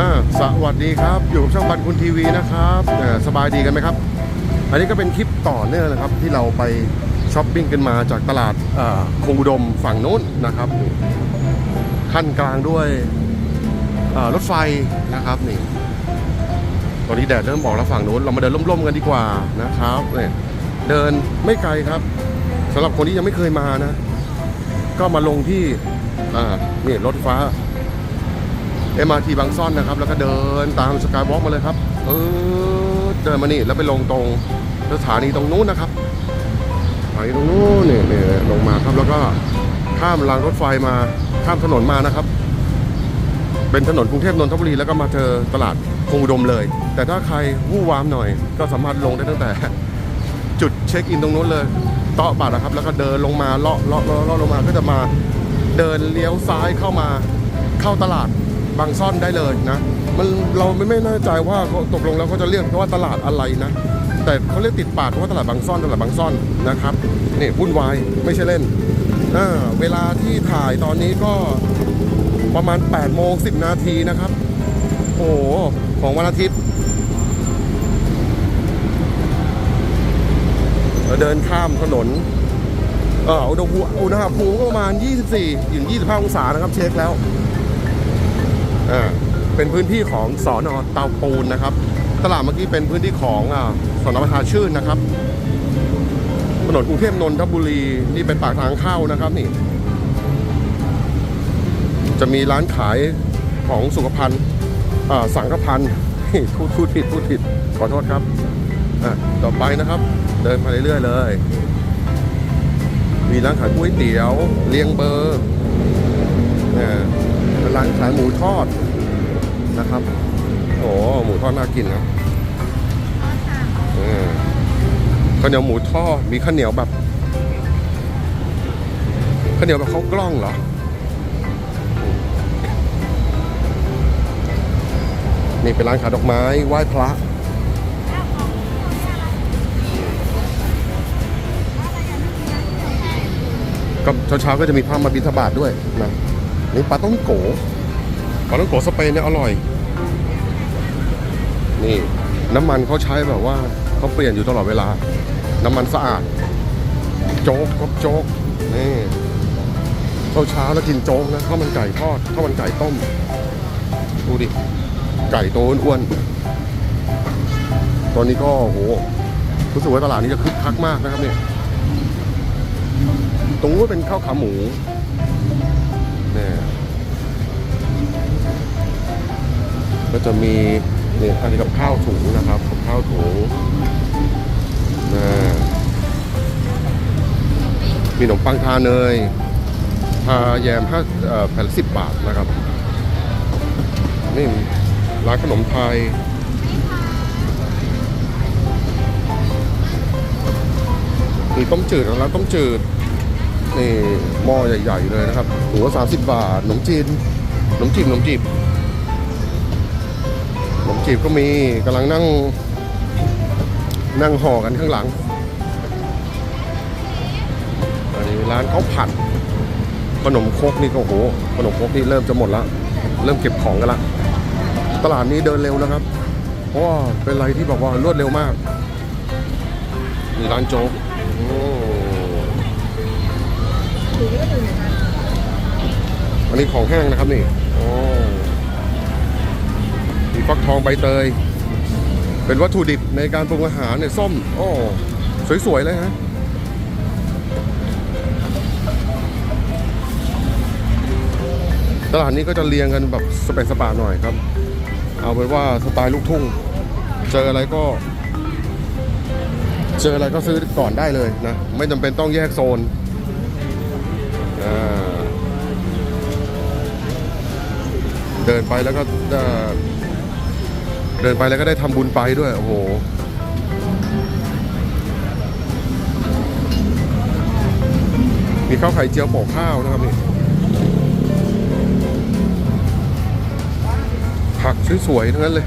อ่าสวัสดีครับ อยู่กับช่องบันคุณทีวีนะครับสบายดีกันไหมครับ อันนี้ก็เป็นคลิปต่อเนื่องนะครับ ที่เราไปช้อปปิ้งกันมาจากตลาดคงอุดมฝั่งโน้นนะครับขั้นกลางด้วยรถไฟนะครับนี่ตอนนี้แดดเริ่มบอกแล้วฝั่งโน้นเรามาเดินร่มๆกันดีกว่านะครับเนี่ยเดินไม่ไกลครับสำหรับคนที่ยังไม่เคยมานะ ก็มาลงที่นี่รถไฟฟ้า MRT บางซ่อนนะครับ แล้วก็เดินตามสกายวอล์กมาเลยครับ เออเดินมานี่แล้วไปลงตรงสถานีตรงนู้นนะครับสถานีตรงนู้นเนี่ยเนี่ยลงมาครับแล้วก็ข้ามรางรถไฟมาข้ามถนนมานะครับ เป็นถนนกรุงเทพนนทบุรีแล้วก็มาเจอตลาดคงอุดมเลย แต่ถ้าใครวู่วามหน่อย ก็สามารถลงได้ตั้งแต่ จุดเช็คอินตรงนู้นเลยเตาะบัตรนะครับ แล้วก็เดินลงมาเลาะเลาะเลาะเลาะลงมาก็จะมาเดินเลี้ยวซ้ายเข้ามาเข้าตลาด บางซ่อนได้เลยนะ มันเราไม่ไม่แน่ใจว่าเขาตกลงแล้วเขาจะเรียกว่าตลาดอะไรนะ แต่เขาเรียกติดปากว่าตลาดบางซ่อนตลาดบางซ่อนนะครับนี่วุ่นวายไม่ใช่เล่นอ่าเวลาที่ถ่ายตอนนี้ก็ประมาณ8โมง10 นาทีนะครับ โอ้โหของวันอาทิตย์เราเดินข้ามถนนเอออุณหภูมิอุณหภูมิก็ประมาณ 24 ถึง 25 องศานะครับ เช็คแล้ว อ่าเป็นพื้นที่ของสอนอเตาปูนนะครับ ตลาดเมื่อกี้เป็นพื้นที่ของอ่าสอนอประชาชื่นนะครับถนนกรุงเทพนนทบุรีนี่เป็นปากทางเข้านะครับนี่ จะมีร้านขายของสุขภัณฑ์สังฆพันธ์พูดพูดผิดพูดผิดขอโทษครับต่อไปนะครับ เดินมาเรื่อยๆเลย มีร้านขายก๋วยเตี๋ยว เลียงเบอร์นี่ ร้านขายหมูทอดนะครับ โอ้หมูทอดน่ากินนะเออข้าวเหนียวหมูทอดมีข้าวเหนียวแบบข้าวเหนียวแบบข้าวกล้องเหรอ นี่เป็นร้านขายดอกไม้ไหว้พระก็เช้าๆก็จะมีพระมาบิณฑบาตด้วยนะนี่ปลาต้องโก ปลาต้องโกสเปนเนี่ยอร่อย นี่น้ำมันเขาใช้แบบว่าเขาเปลี่ยนอยู่ตลอดเวลา น้ำมันสะอาด โจ๊กก็โจ๊กนี่เช้าๆแล้วกินโจ๊กนะข้าวมันไก่ทอดข้าวมันไก่ต้ม ดูดิ ไก่โตอ้วนๆตอนนี้ก็โหรู้สึกว่าตลาดนี้จะคึกคักมากนะครับเนี่ยตรงนู้นเป็นข้าวขาหมู ก็จะมีเนี่ยอันนี้กับข้าวถุงนะครับกับข้าวถุงนะมีขนมปังทาเนยทาแยมห้าแผ่นสิบบาทนะครับนี่ร้านขนมไทยมีต้มจืดร้านต้มจืดนี่หม้อใหญ่ ๆ เลยนะครับหัวสามสิบบาทขนมจีนขนมจีบขนมจีบ จีบก็มีกำลังนั่ง นั่งห่อกันข้างหลังอันนี้ร้านข้าวผัดขนมครกนี่ก็โหขนมครกนี่เริ่มจะหมดแล้วเริ่มเก็บของกันละตลาดนี้เดินเร็วนะครับ เพราะว่าเป็นอะไรที่แบบว่ารวดเร็วมากนี่ร้านโจ๊กโอ้อันนี้ของแห้งนะครับนี่โอ้ มีฟักทองใบเตย เป็นวัตถุดิบในการปรุงอาหารเนี่ยส้มโอ้สวย ๆ เลยฮะตลาดนี้ก็จะเรียงกันแบบสเปซสปาหน่อยครับ เอาเป็นว่าสไตล์ลูกทุ่ง เจออะไรก็ เจออะไรก็ซื้อก่อนได้เลยนะ ไม่จำเป็นต้องแยกโซนเดินไปแล้วก็ เดินไปแล้วก็ได้ทำบุญไปด้วยโอ้โหมีข้าวไข่เจียวโปะข้าวนะครับนี่ผักสวยๆทั้งนั้นเลย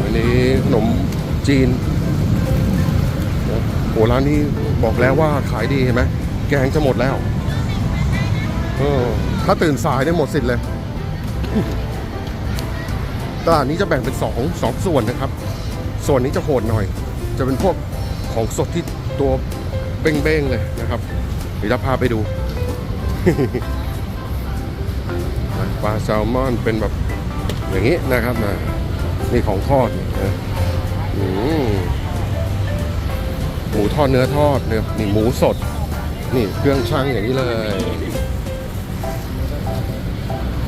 อันนี้ขนมจีนโอ้ร้านนี้บอกแล้วว่าขายดีเห็นไหมแกงจะหมดแล้ว เออ ถ้าตื่นสายเนี่ยหมดสิทธิ์เลย ตลาดนี้จะแบ่งเป็นสองสองส่วนนะครับ ส่วนนี้จะโหดหน่อย จะเป็นพวกของสดที่ตัวเบ้งๆเลยนะครับเดี๋ยวจะพาไปดูปลาแซลมอนเป็นแบบอย่างนี้นะครับนะนี่ของทอดนะหมูทอดเนื้อทอดเนี่ยนี่หมูสด นี่เครื่องช่างอย่างนี้เลย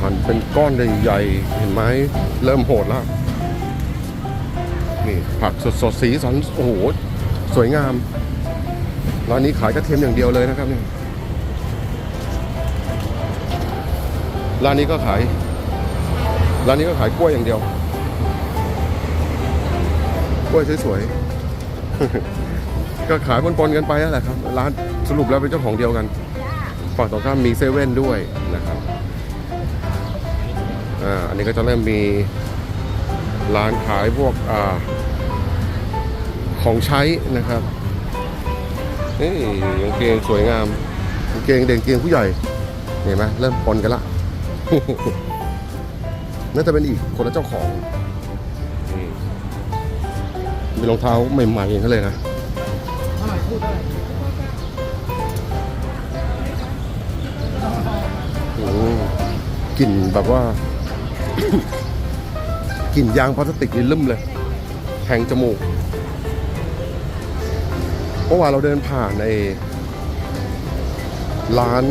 หั่นเป็นก้อนใหญ่ๆเห็นไหมเริ่มโหดแล้ว นี่ผักสดๆสีสันโอ้โหสวยงามร้านนี้ขายกระเทียมอย่างเดียวเลยนะครับเนี่ยร้านนี้ก็ขายร้านนี้ก็ขายกล้วยอย่างเดียว กล้วยสวยๆ ก็ขายปนๆกันไปนั่นแหละครับ ร้านสรุปแล้วเป็นเจ้าของเดียวกัน ฝั่งตรงข้ามมีเซเว่นด้วยนะครับ อ่าอันนี้ก็จะเริ่มมีร้านขายพวกอ่าของใช้นะครับนี่กางเกงสวยงามกางเกงเด็กกางเกงผู้ใหญ่เห็นไหมเริ่มปนกันละน่าจะเป็นอีกคนละเจ้าของมีรองเท้าใหม่ๆอย่างนั้นเลยนะเท่าไหร่พูดเท่าไหร่อืมกลิ่นแบบว่า กลิ่นยางพลาสติกนี่ลืมเลยแทงจมูกเมื่อวานเราเดินผ่านในร้าน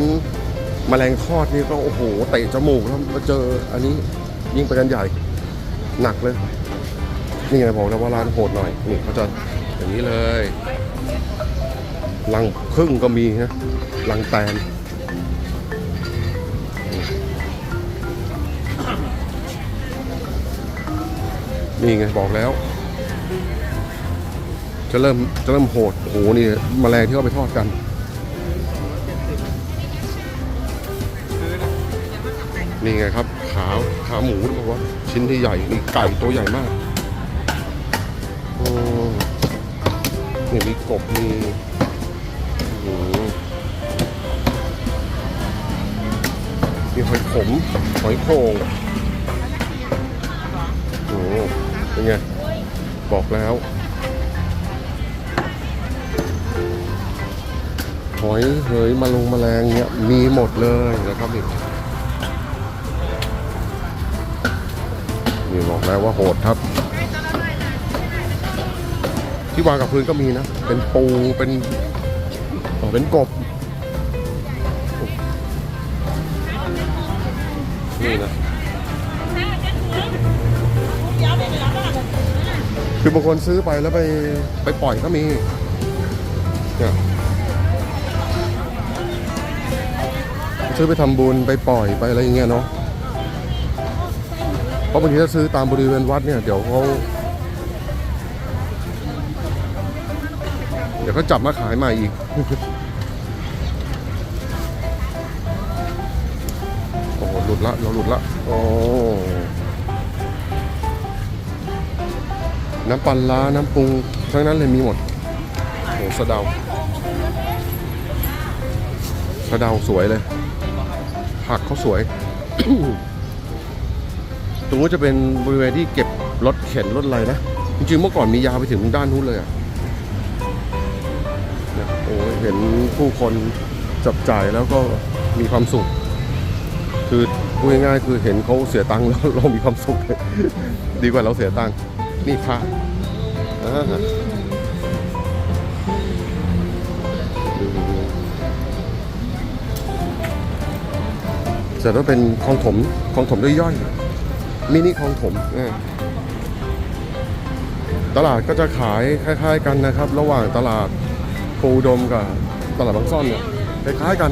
แมลงทอดนี่ก็โอ้โหเตะจมูกแล้วมาเจออันนี้ยิ่งไปกันใหญ่หนักเลย นี่ไงบอกแล้วว่าร้านโหดหน่อยนี่เขาจะอย่างนี้เลยลังพึ่งก็มีนะลังแตน นี่ไงบอกแล้ว จะเริ่มจะเริ่มโหดโอ้โหนี่มแมลงที่เขาไปทอดกันนี่ไงครับ ขาขาหมูบอกว่าชิ้นที่ใหญ่นี่ไก่ตัวใหญ่มากโอ้นี่มีกบมีหือมีหอยขมหอยโข่งโอ้ เป็นไง บอกแล้ว หอยเหยมาลงมแมลงเนี่ยมีหมดเลยนะครับนี่นี่บอกแล้วว่าโหดครับ ที่วางกับพื้นก็มีนะ เป็นปูเป็นอ๋อเป็นกบ คือบางคนซื้อไปแล้วไปไปปล่อยก็มีเนี่ยซื้อไปทำบุญไปปล่อยไปอะไรอย่างเงี้ยเนาะเพราะบางทีถ้าซื้อตามบริเวณวัดเนี่ยเดี๋ยวเขาเดี๋ยวเขาจับมาขายใหม่อีกโอ้หลุดละเราหลุดละโอ้ น้ำปลาร้าน้ำปรุงทั้งนั้นเลยมีหมดโอ้สะเดาสะเดาสวยเลย ผักเขาสวย ตรงนู้นจะเป็นบริเวณที่เก็บรถเข็นรถอะไรนะ จริงๆเมื่อก่อนมียาวไปถึงด้านนู้นเลยอะเนี่ยโอ้ยเห็นผู้คนจับจ่ายแล้วก็มีความสุข คือพูดง่ายๆคือเห็นเขาเสียตังค์แล้วเรามีความสุข ดีกว่าเราเสียตังค์ นี่พระอ่าเสร็จแล้วเป็นคลองถมคลองถมด้วยย่อยมินิคลองถมตลาดก็จะขายคล้าย ๆ กันนะครับ ระหว่างตลาดโพอุดมกับตลาดบางซ่อนเนี่ยคล้ายๆกัน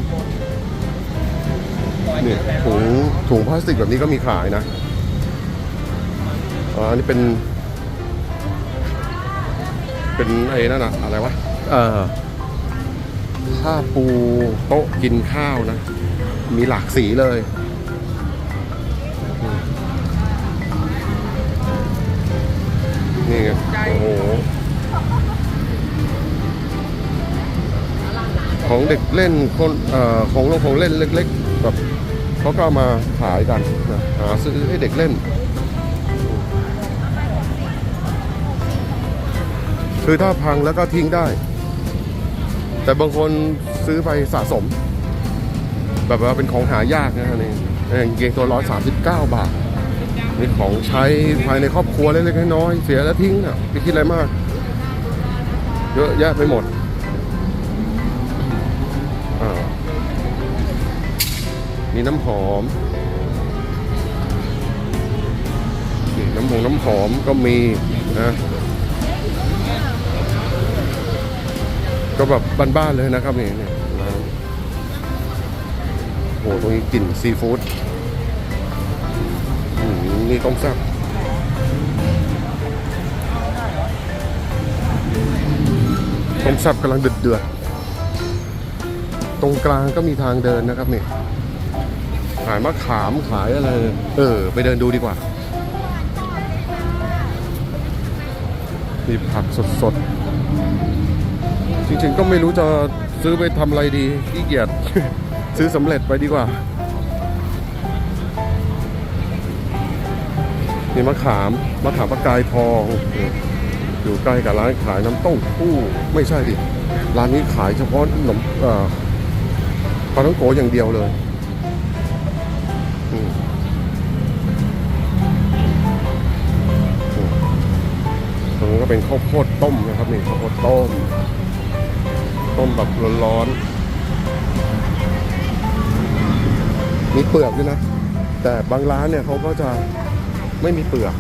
เนี่ยถุงถุงพลาสติกแบบนี้ก็มีขายนะอ่าอันนี้เป็น เป็นไอ้นั่นอะอะไรวะเอ่อผ้าปูโต๊ะกินข้าวนะ มีหลากสีเลยอืมนี่ไงโอ้โหของเด็กเล่นคนเอ่อของลงของเล่นเล็ก ๆ แบบพเขาก็เอามาขายกันนะหาซื้อให้เด็กเล่น คือถ้าพังแล้วก็ทิ้งได้ แต่บางคนซื้อไปสะสม แบบว่าเป็นของหายากนะฮะนี่กางเกงตัวร้อยสามสิบเก้าบาทนี่ของใช้ภายในครอบครัวเล็กๆน้อยๆเสียแล้วทิ้งอะไม่คิดอะไรมาก เยอะแยะไปหมดมีน้ำหอมน้ำหงน้ำหอมก็มีนะ ก็แบบบ้านๆเลยนะครับนี่เนี่ยร้านโอ้โหตรงนี้กลิ่นซีฟู้ดนี่ต้มแซ่บต้มแซ่บกำลังเดือดเดือดๆตรงกลางก็มีทางเดินนะครับนี่ขายมะขามขายอะไร เออ ไปเดินดูดีกว่า มีผักสดๆ จริงๆก็ไม่รู้จะซื้อไปทำอะไรดีขี้เกียจซื้อสำเร็จไปดีกว่านี่มะขามมะขามประกายทองอยู่ใกล้กับร้านขายน้ำเต้มผู้ไม่ใช่ดิร้านนี้ขายเฉพาะขนมปลาท้องโกอย่างเดียวเลยตรงนี้ก็เป็นข้าวโพดต้มนะครับนี่ข้าวโพดต้ม ต้มแบบร้อนๆ มีเปลือกด้วยนะ แต่บางร้านเนี่ยเขาก็จะไม่มีเปลือก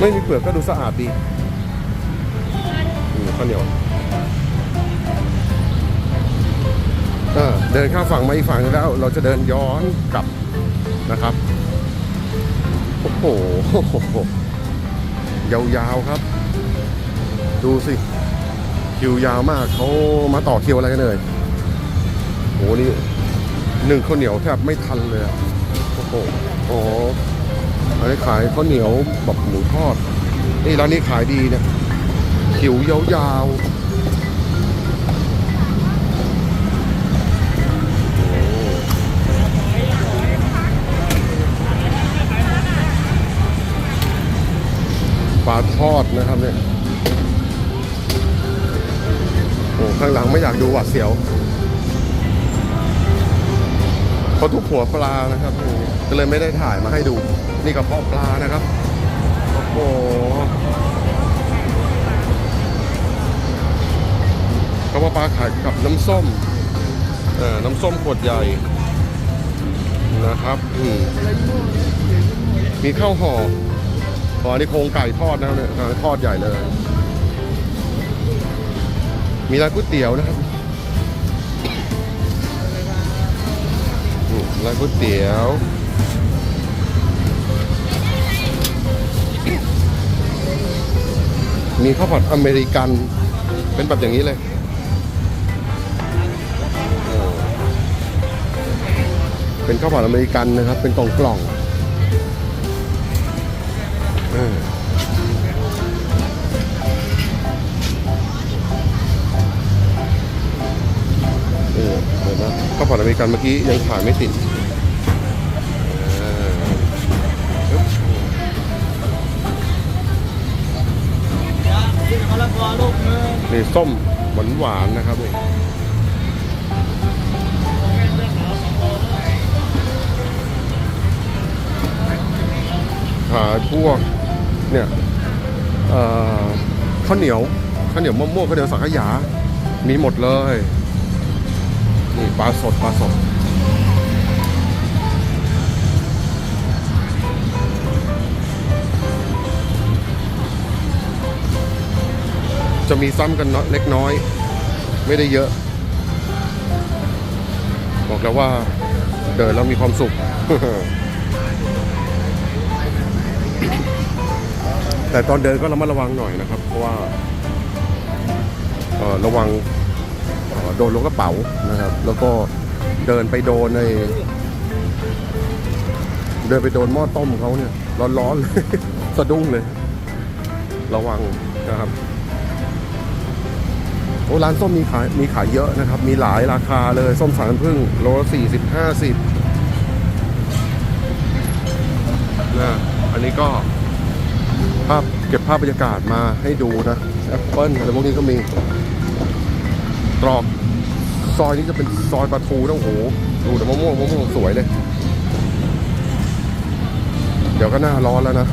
ไม่มีเปลือกก็ดูสะอาดดีนี่ข้าวเหนียวเออเดินข้ามฝั่งมาอีกฝั่งแล้ว เราจะเดินย้อนกลับนะครับ โอ้โห ยาวๆครับ ดูสิ คิวยาวมากเขามาต่อคิวอะไรกันเลยโหนี่หนึ่งข้าวเหนียวแทบไม่ทันเลยโอ้โหโอ้อันนี้ขายข้าวเหนียวแบบหมูทอดนี่ร้านนี้ขายดีเนี่ยคิวยาวๆ ปลาทอดนะครับเนี่ยโอ้ข้างหลังไม่อยากดูหวาดเสียวเขาทุกหัวปลานะครับก็เลยไม่ได้ถ่ายมาให้ดู นี่กระเพาะปลานะครับ โอ้โหกระเพาะปลาขายกับน้ำส้มเอ่อน้ำส้มขวดใหญ่นะครับ อืมมีข้าวห่อ ออันนี้โครงไก่ทอดนะครับเนี่ยทอดใหญ่เลย มีร้านก๋วยเตี๋ยวนะครับร้านก๋วยเตี๋ยวมีข้าวผัดอเมริกัน เป็นแบบอย่างนี้เลยเป็นข้าวผัดอเมริกันนะครับ เป็นกล่องกล่อง เออเออเดี๋ยวนะข้าวผัดอเมริกันเมื่อกี้ยังถ่ายไม่ติดนี่ส้มหวานหวานนะครับนี่ขายพวก เนี่ยข้าวเหนียวข้าวเหนียวมะม่วงข้าวเหนียวสังขยา มีหมดเลยนี่ปลาสดปลาสดจะมีซ้ำกันเนอะเล็กน้อย ไม่ได้เยอะ บอกแล้วว่าเดินแล้วมีความสุข แต่ตอนเดินก็ระมัดระวังหน่อยนะครับ เพราะว่าระวังโดนลงกระเป๋านะครับ แล้วก็เดินไปโดนในเดินไปโดนหม้อต้มเขาเนี่ย ร้อนๆเลยสะดุ้งเลย ระวังนะครับโอ้ร้านส้มมีขายมีขายเยอะนะครับ มีหลายราคาเลยส้มสายน้ำผึ้งโลละสี่สิบห้าสิบนะอันนี้ก็ ภาพเก็บภาพบรรยากาศมาให้ดูนะแอปเปิ้ลอะไรพวกนี้ก็มีตรอกซอยนี้จะเป็นซอยปลาทูนะโอ้โหดูแต่มะม่วงมะม่วงสวยเลย เดี๋ยวก็หน้าร้อนแล้วนะ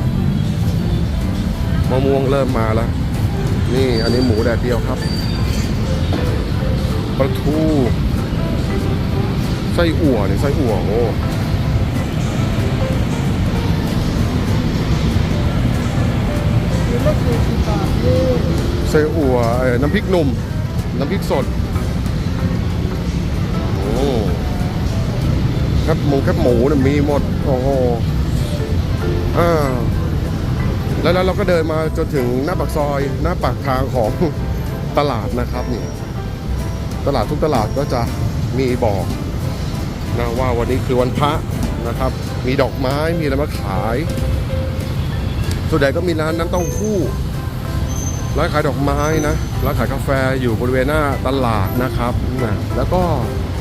มะม่วงเริ่มมาแล้ว นี่อันนี้หมูแดดเดียวครับปลาทูไส้อั่วเนี่ยไส้อั่วโอ้ ไส้อั่วเอ่น้ำพริกหนุ่ม น้ำพริกสด โอ้แคบหมูแคบหมูเนี่ยมีหมด โอ้โหอ่าแล้วแล้วเราก็เดินมาจนถึงหน้าปากซอย หน้าปากทางของตลาดนะครับนี่ตลาดทุกตลาดก็จะมีบอกนะว่าวันนี้คือวันพระนะครับ มีดอกไม้มีอะไรมาขาย ส่วนใหญ่ก็มีร้านน้ำเต้าหู้ ร้านขายดอกไม้นะ ร้านขายกาแฟอยู่บริเวณหน้าตลาดนะครับนะแล้วก็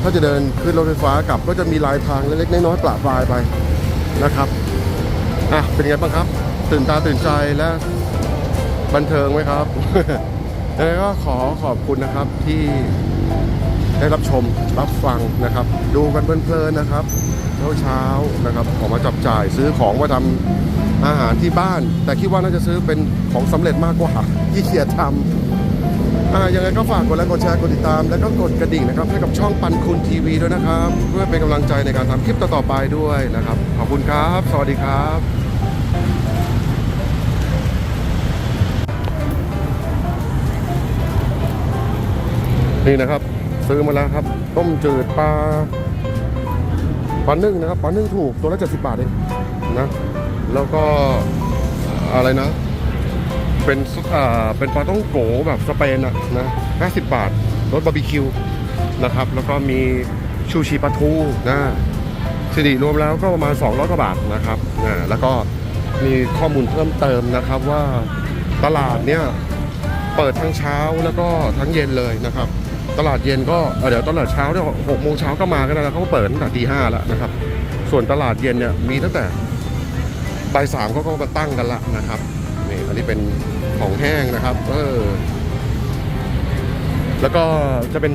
ถ้าจะเดินขึ้นรถไฟฟ้ากลับก็จะมีลายทางเล็กๆน้อยๆปละปลายไปนะครับ อะ เป็นไงบ้างครับ ตื่นตาตื่นใจและบันเทิงไหมครับแล้วก็ขอขอบคุณนะครับที่ได้รับชมรับฟังนะครับ ดูกันเพลินๆนะครับเช้าเช้าๆนะครับออกมาจับจ่ายซื้อของมาทำ อาหารที่บ้าน แต่คิดว่าน่าจะซื้อเป็นของสำเร็จมากกว่ายี่เกียจทำอ่ายังไงก็ฝากกดไลค์กดแชร์กดติดตาม แล้วก็กดกระดิ่งนะครับให้กับช่องปันคุณทีวีด้วยนะครับ เพื่อเป็นกำลังใจในการทำคลิปต่อๆไปด้วยนะครับ ขอบคุณครับ สวัสดีครับนี่นะครับ ซื้อมาแล้วครับ ต้มจืดปลาปลานึ่งนะครับปลานึ่งถูกตัวละ70บาทเองนะ แล้วก็อะไรนะ เป็นปอ่าเป็นปลาต้องโกแบบสเปนอะนะ50 บาทรสบาร์บีคิวนะครับ แล้วก็มีชูชีปลาทูนะสิริรวมแล้วก็ประมาณ 200กว่าบาทนะครับนะแล้วก็มีข้อมูลเพิ่มเติมนะครับว่าตลาดเนี่ยเปิดทั้งเช้าแล้วก็ทั้งเย็นเลยนะครับ ตลาดเย็นก็เเดี๋ยวตลาดเช้าเนี่ยหกโมงเช้าก็มากันแล้วเขาเปิดตั้งแต่ตีห้าแล้วนะครับ ส่วนตลาดเย็นเนี่ยมีตั้งแต่ บ่ายสามเขาก็มาตั้งกันละนะครับนี่อันนี้เป็นของแห้งนะครับ เออ แล้วก็จะเป็น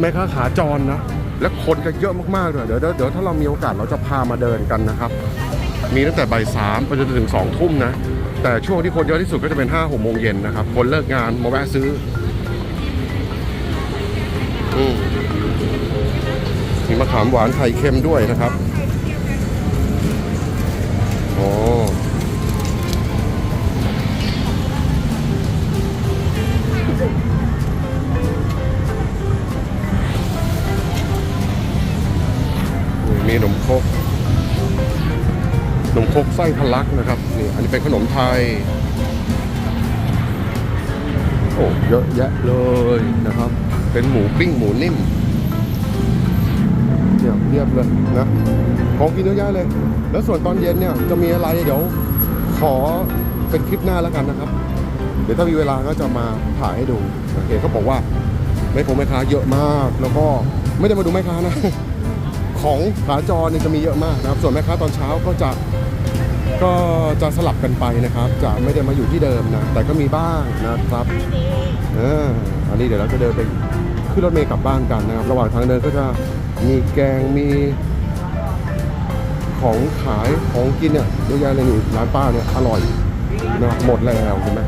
แม่ค้าขาจรนะ และคนก็เยอะมากๆเลยเดี๋ยวเดี๋ยวเดี๋ยวถ้าเรามีโอกาสเราจะพามาเดินกันนะครับ มีตั้งแต่บ่ายสามไปจนถึงสองทุ่มนะ แต่ช่วงที่คนเยอะที่สุดก็จะเป็นห้าหกโมงเย็นนะครับ คนเลิกงานมาแวะซื้ออืมมีมะขามหวานไข่เค็มด้วยนะครับ โอ้ มีขนมครกขนมครกไส้ทะลักนะครับนี่อันนี้เป็นขนมไทย โอ้เยอะแยะเลยนะครับ เป็นหมูปิ้งหมูนิ่มเนี่ยเรียบเลยนะของกินเยอะแยะเลย แล้วส่วนตอนเย็นเนี่ยจะมีอะไรเดี๋ยวขอเป็นคลิปหน้าแล้วกันนะครับ เดี๋ยวถ้ามีเวลาก็จะมาถ่ายให้ดูโอเคเขาบอกว่าแม่คงแม่ค้าเยอะมาก แล้วก็ไม่ได้มาดูแม่ค้านะ ของขาจรเนี่ยจะมีเยอะมากนะครับ ส่วนแม่ค้าตอนเช้าก็จะก็จะสลับกันไปนะครับ จะไม่ได้มาอยู่ที่เดิมนะ แต่ก็มีบ้างนะครับเอออันนี้เดี๋ยวเราจะเดินไปขึ้นรถเมล์กลับบ้านกันนะครับ ระหว่างทางเดินก็จะมีแกงมี ของขายของกินเนี่ยเยอะแยะเลยนี่ร้านป้าเนี่ยอร่อยนะหมดแล้วเห็นไหม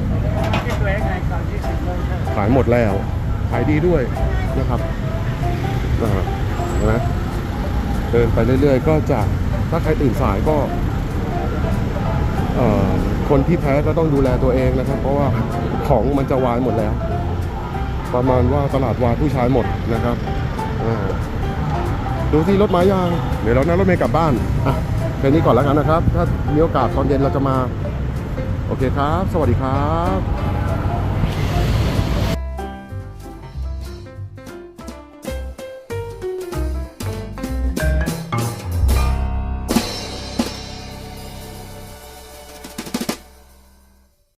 ขายหมดแล้วขายดีด้วยนะครับนะฮะเห็นไหม เดินไปเรื่อยๆ ก็จะถ้าใครตื่นสายก็คนที่แพ้ก็ต้องดูแลตัวเองนะครับ เพราะว่าของมันจะวายหมดแล้ว ประมาณว่าตลาดวายผู้ชายหมดนะครับดูที่รถไม้ยาง เดี๋ยวเรานั่งรถเมล์กลับบ้านอะแค่นี้ก่อนแล้วกันนะครับ ถ้ามีโอกาสตอนเย็นเราจะมา โอเคครับ สวัสดีครับ